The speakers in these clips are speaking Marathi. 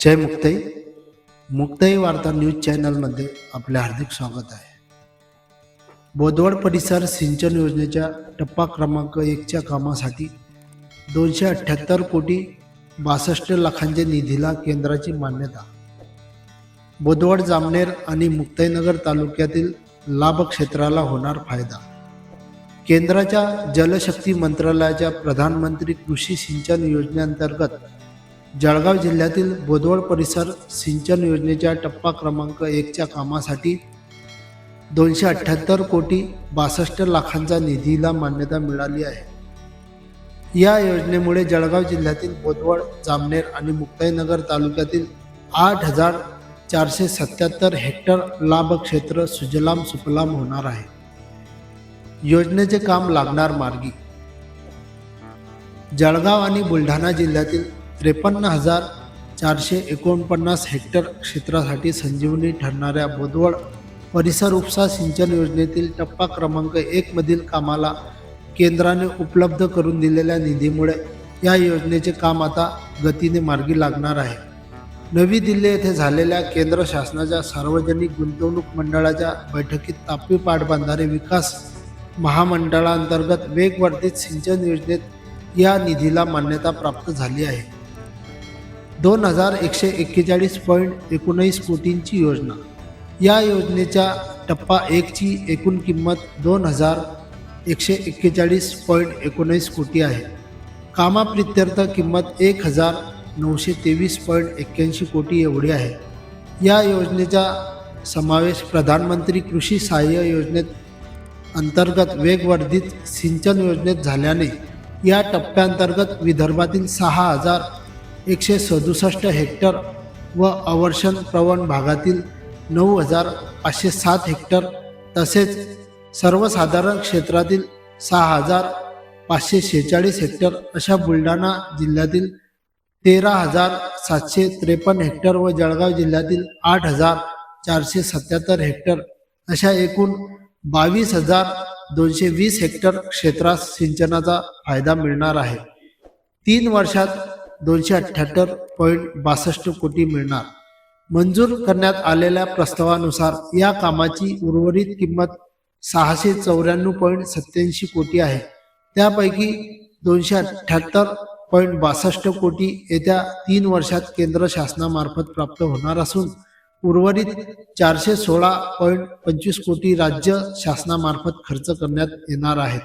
जय मुक्ताई. मुक्ताई वार्ता न्यूज चॅनलमध्ये आपले हार्दिक स्वागत आहे. बोदवड परिसर सिंचन योजनेच्या टप्पा क्रमांक एकच्या कामासाठी दोनशे अठ्ठ्याहत्तर कोटी बासष्ट लाखांच्या निधीला केंद्राची मान्यता. बोदवड जामनेर आणि मुक्ताईनगर तालुक्यातील लाभ क्षेत्राला होणार फायदा. केंद्राच्या जलशक्ती मंत्रालयाच्या प्रधानमंत्री कृषी सिंचन योजनेअंतर्गत जळगाव जिल्ह्यातील बोदवड परिसर सिंचन योजनेच्या टप्पा क्रमांक एकच्या कामासाठी दोनशे अठ्ठ्याहत्तर कोटी बासष्ट लाखांचा निधीला मान्यता मिळाली आहे. या योजनेमुळे जळगाव जिल्ह्यातील बोदवड जामनेर आणि मुक्ताईनगर तालुक्यातील आठ हजार चारशे सत्याहत्तर हेक्टर लांब क्षेत्र सुजलाम सुफलाम होणार आहे. योजनेचे काम लागणार मार्गी. जळगाव आणि बुलढाणा जिल्ह्यातील त्रेपन्न हजार चारशे एकोणपन्नास हेक्टर क्षेत्रासाठी संजीवनी ठरणाऱ्या बोदवड परिसर उपसा सिंचन योजनेतील टप्पा क्रमांक एकमधील कामाला केंद्राने उपलब्ध करून दिलेल्या निधीमुळे या योजनेचे काम आता गतीने मार्गी लागणार आहे. नवी दिल्ली येथे झालेल्या केंद्र शासनाच्या सार्वजनिक गुंतवणूक मंडळाच्या बैठकीत तापी पाटबंधारे विकास महामंडळांतर्गत वेगवर्धित सिंचन योजनेत या निधीला मान्यता प्राप्त झाली आहे. दोन हजार एकशे एक्केचाळीस पॉईंट एकोणीस कोटींची योजना. या योजनेच्या टप्पा एकची एकूण किंमत दोन हजार एकशे एक्केचाळीस पॉईंट एकोणीस कोटी आहे. कामाप्रित्यर्थ किंमत एक हजार नऊशे तेवीस पॉईंट एक्क्याऐंशी कोटी एवढी आहे. या योजनेचा समावेश प्रधानमंत्री कृषी सहाय्य योजनेत अंतर्गत वेगवर्धित सिंचन योजनेत झाल्याने या टप्प्यांतर्गत विदर्भातील सहा हजार एकशे सदुसष्ट हेक्टर व अवर्षण प्रवण भागातील नऊ हजार पाचशे सात हेक्टर तसेच सर्वसाधारण क्षेत्रातील सहा हजार पाचशे शेहेचाळीस हेक्टर अशा बुलढाणा जिल्ह्यातील तेरा हजार सातशे त्रेपन्न हेक्टर व जळगाव जिल्ह्यातील आठ हजार चारशे सत्याहत्तर हेक्टर अशा एकूण बावीस हजार दोनशे वीस हेक्टर क्षेत्रास सिंचनाचा फायदा मिळणार आहे. तीन वर्षात दोनशे अठ्ठ्याहत्तर पॉईंट बासष्ट कोटी मिळणार. मंजूर करण्यात आलेल्या प्रस्तावानुसार या कामाची उर्वरित किंमत सहाशे चौऱ्याण्णव पॉईंट सत्याऐंशी कोटी आहे. त्यापैकी दोनशे अठ्ठ्याहत्तर पॉईंट बासष्ट कोटी येत्या तीन वर्षात केंद्र शासनामार्फत प्राप्त होणार असून उर्वरित चारशे सोळा पॉईंट पंचवीस कोटी राज्य शासनामार्फत खर्च करण्यात येणार आहेत.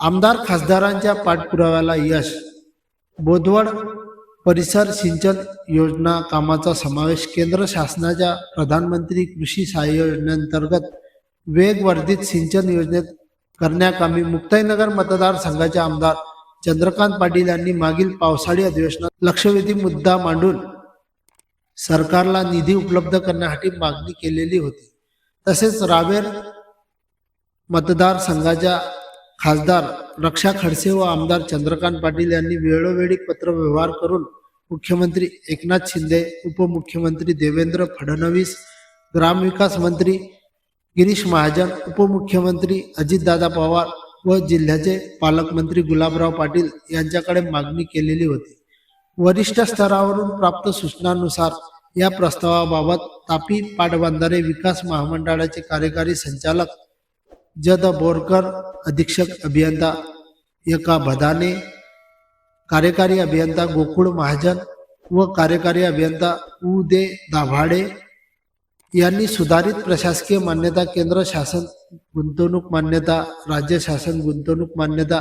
आमदार खासदारांच्या पाठपुराव्याला यश बोधवड परिसर सिंचन योजना कामाचा समावेश केंद्र शासनाच्या प्रधानमंत्री कृषी सहाय्य योजनेअंतर्गत वेगवर्धित सिंचन योजनेत करण्याकामी मुक्ताईनगर मतदारसंघाचे आमदार चंद्रकांत पाटील यांनी मागील पावसाळी अधिवेशनात लक्षवेधी मुद्दा मांडून सरकारला निधी उपलब्ध करण्यासाठी मागणी केलेली होती. तसेच रावेर मतदारसंघाच्या खासदार रक्षा खडसे व आमदार चंद्रकांत पाटील यांनी वेळोवेळी पत्रव्यवहार करून मुख्यमंत्री एकनाथ शिंदे उपमुख्यमंत्री देवेंद्र फडणवीस ग्रामविकास मंत्री गिरीश महाजन उपमुख्यमंत्री अजितदादा पवार व जिल्ह्याचे पालकमंत्री गुलाबराव पाटील यांच्याकडे मागणी केलेली होती. वरिष्ठ स्तरावरून प्राप्त सूचनानुसार या प्रस्तावाबाबत तापी पाटबंधारे विकास महामंडळाचे कार्यकारी संचालक जद बोरकर अधीक्षक अभियंता एका भदाने कार्यकारी अभियंता गोकुळ महाजन व कार्यकारी अभियंता उ दे दाभाडे यांनी सुधारित प्रशासकीय मान्यता केंद्र शासन गुंतवणूक मान्यता राज्य शासन गुंतवणूक मान्यता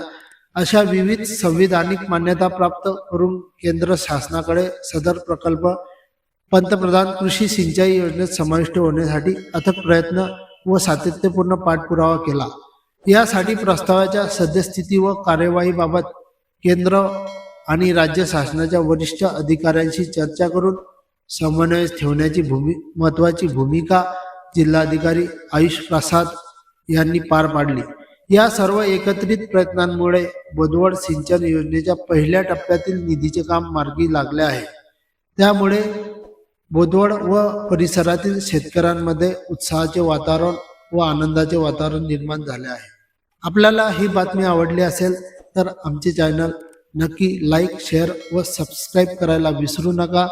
अशा विविध संविधानिक मान्यता प्राप्त करून केंद्र शासनाकडे सदर प्रकल्प पंतप्रधान कृषी सिंचाई योजनेत समाविष्ट होण्यासाठी अथक प्रयत्न व सातत्यपूर्ण पाठपुरावा केला. यासाठी प्रस्तावाच्या सद्यस्थिती व कार्यवाहीबाबत केंद्र आणि राज्य शासनाच्या वरिष्ठ अधिकाऱ्यांशी चर्चा करून समन्वय ठेवण्याची भूमी महत्वाची भूमिका जिल्हाधिकारी आयुष प्रसाद यांनी पार पाडली. या सर्व एकत्रित प्रयत्नांमुळे बोदवड सिंचन योजनेच्या पहिल्या टप्प्यातील निधीचे काम मार्गी लागले आहे. त्यामुळे बोदवड व परिसरातील शेतकऱ्यांमध्ये उत्साहाचे वातावरण व आनंदाचे वातावरण निर्माण झाले आहे. आपल्याला ही बातमी आवडली असेल तर आमचे चॅनल नक्की लाईक शेअर व सबस्क्राईब करायला विसरू नका.